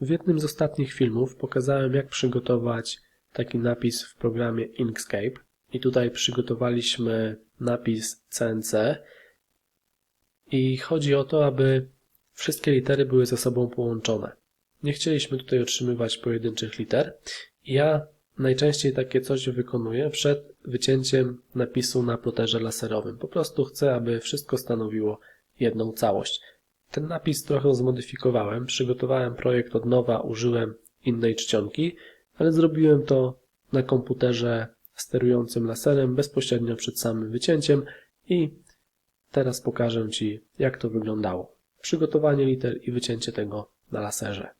W jednym z ostatnich filmów pokazałem jak przygotować taki napis w programie Inkscape i tutaj przygotowaliśmy napis CNC i chodzi o to, aby wszystkie litery były ze sobą połączone. Nie chcieliśmy tutaj otrzymywać pojedynczych liter. Ja najczęściej takie coś wykonuję przed wycięciem napisu na ploterze laserowym. Po prostu chcę, aby wszystko stanowiło jedną całość. Ten napis trochę zmodyfikowałem, przygotowałem projekt od nowa, użyłem innej czcionki, ale zrobiłem to na komputerze sterującym laserem bezpośrednio przed samym wycięciem i teraz pokażę Ci, jak to wyglądało. Przygotowanie liter i wycięcie tego na laserze.